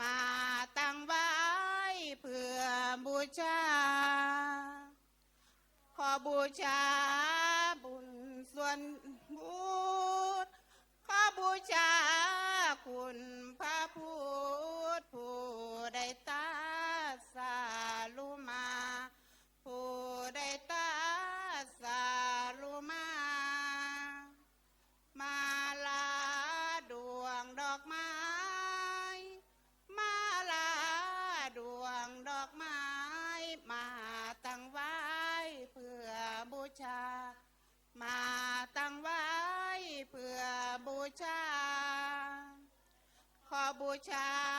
มาตั้งไว้เพื่อบูชา ขอบูชาบุญส่วนบุญขอบูชาคุณพระพุทธผู้ได้ตาสาลุมา ผู้ได้ตาสาลุมา escuchar.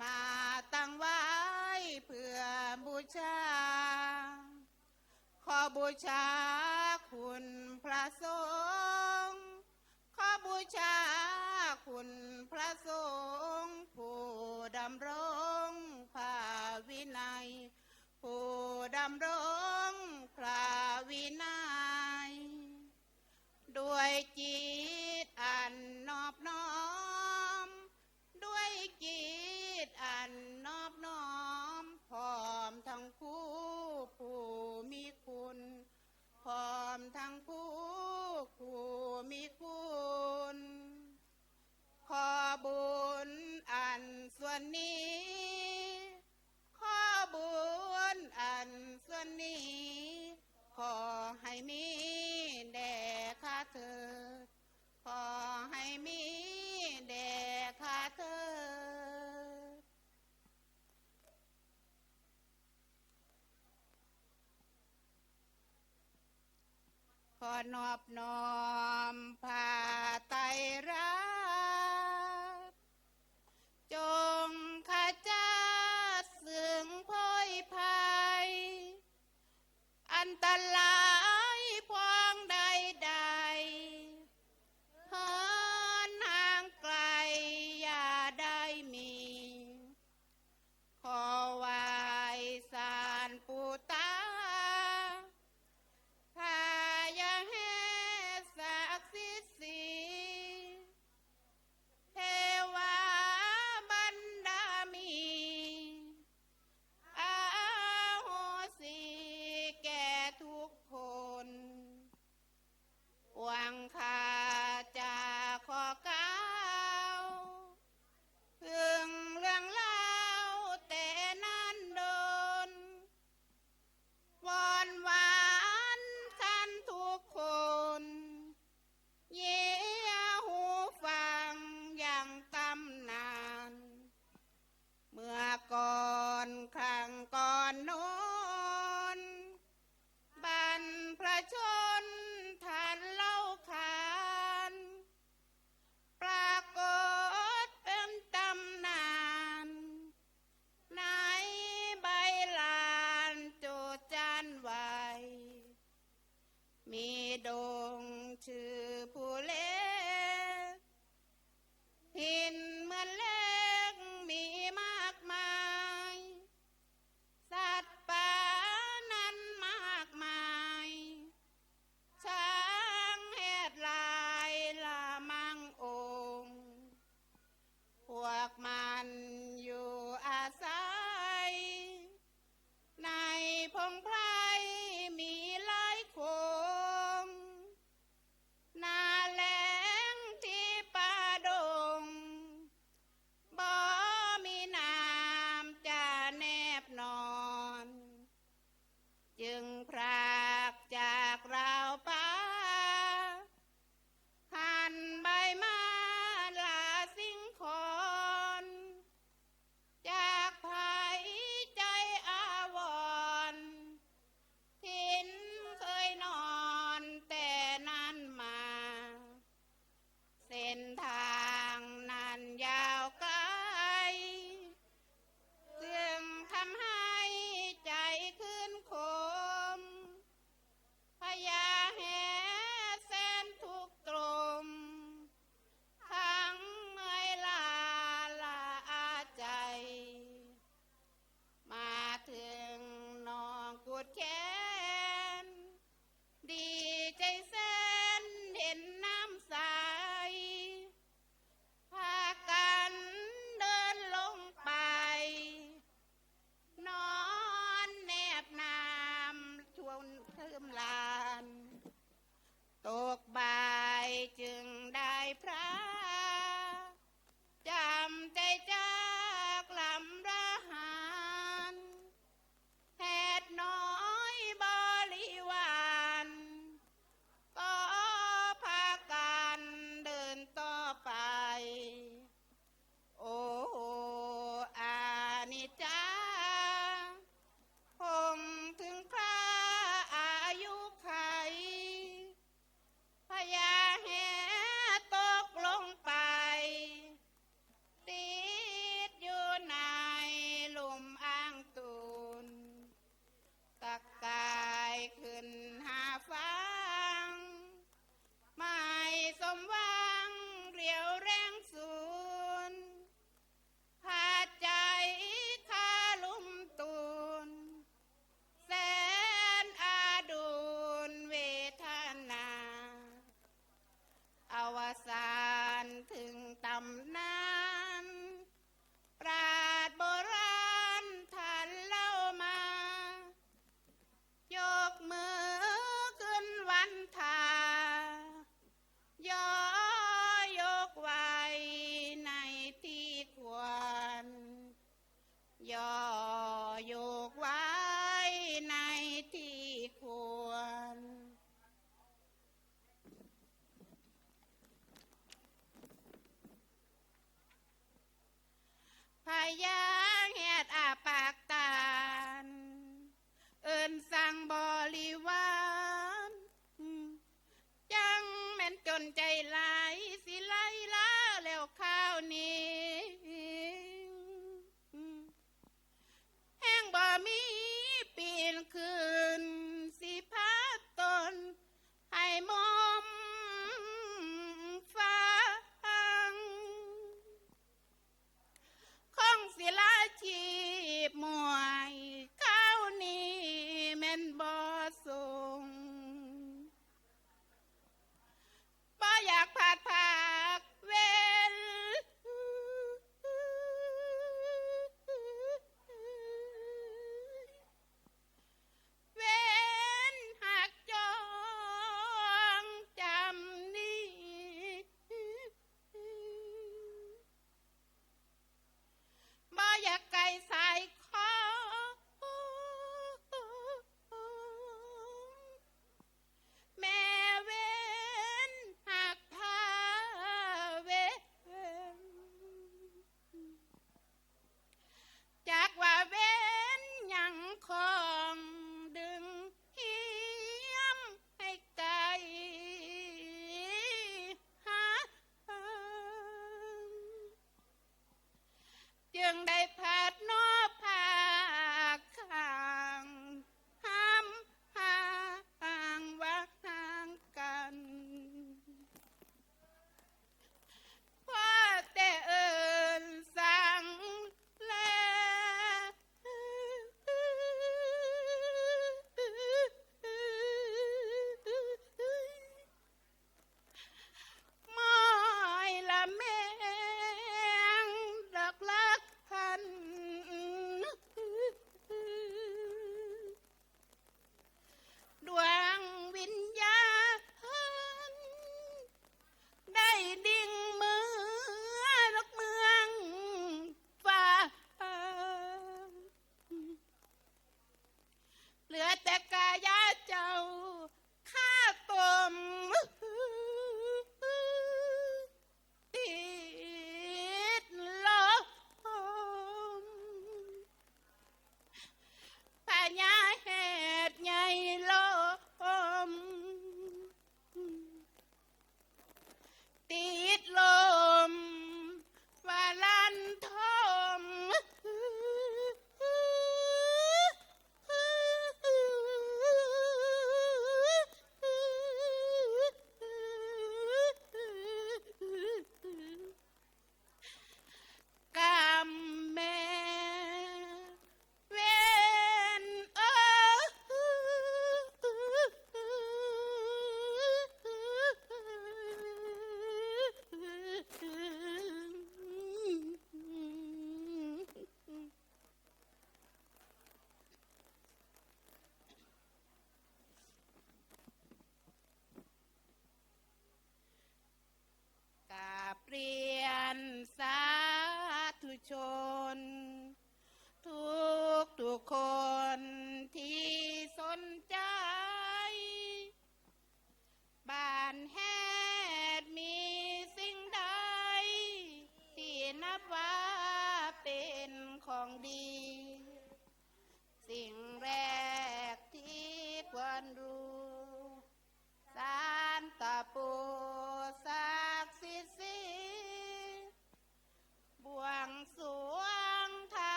มาตั้งไว้เพื่อบูชา ขอบูชาคุณพระสงฆ์ขอบูชาคุณพระสงฆ์ผู้ดำรงพระวินัย ผู้ดำรงพระวินัย ด้วยจิตอันันนอบน้อมพร้อมทั้งผู้ผู้มีคุณพร้อมทั้ง อบนอ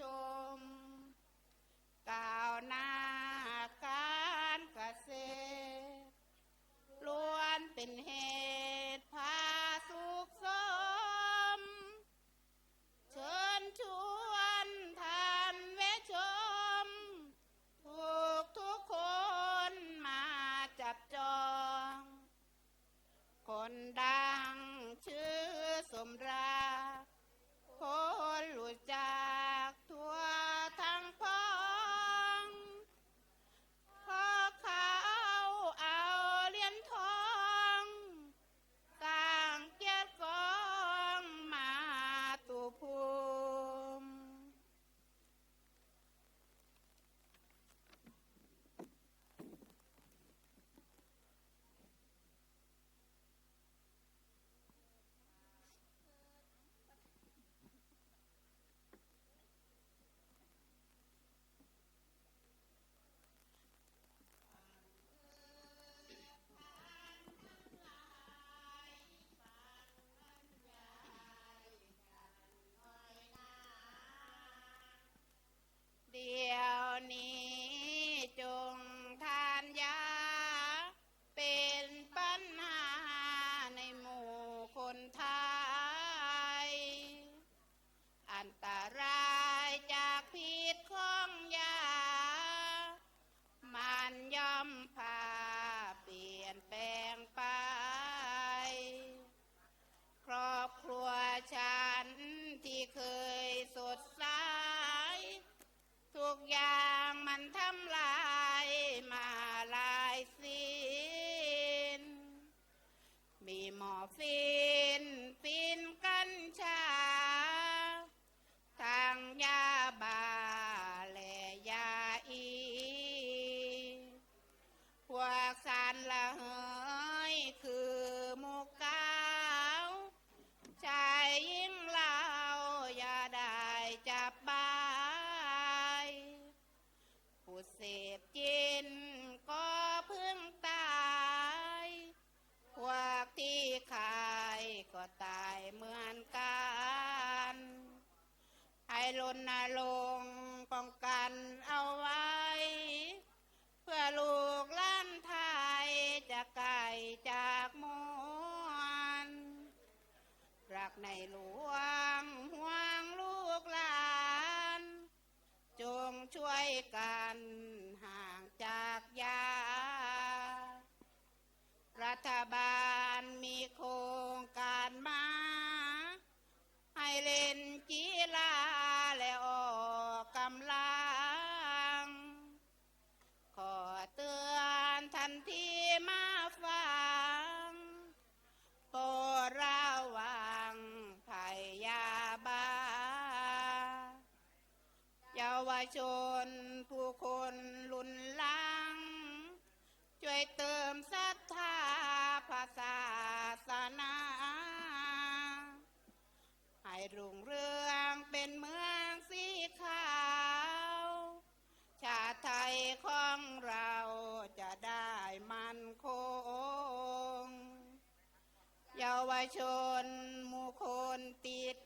ชม ก้าวหน้าการเกษตรล้วนเป็นเหตุพาสุขสม เชิญชวนท่านเวชม ทุกทุกคนมาจับจอง คนดังชื่อสมรา ณรงค์ป้องกันเอาไว้ เพื่อลูกล้านไทยจะไกลจากมวนรักในหลวงห่วงลูกหลาน จงช่วยกันห่างจากยา รัฐบาลมีโครงการมา ให้เล่น ชน ผู้คนลุนลัง ช่วยเติมศรัทธาภาษาศาสนาให้รุ่งเรืองเป็นเมืองสีขาว ชาติไทยของเราจะได้มันคง เยาวชนมู่คนติด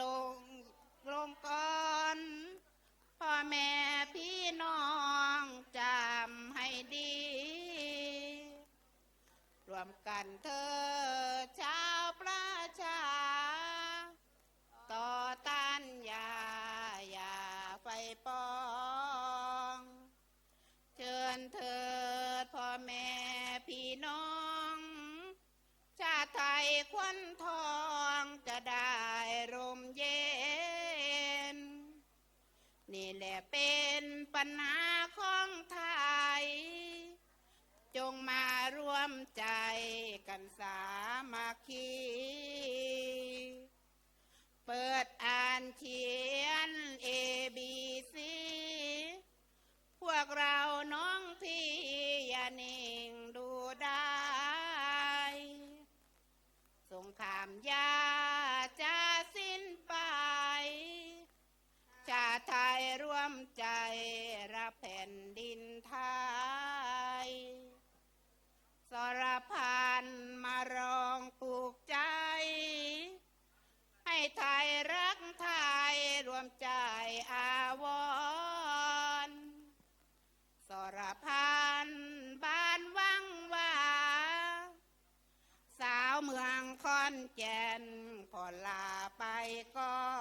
ลงลงก่อนพ่อแม่พี่น้องจำให้ดี รวมกันเธอ far.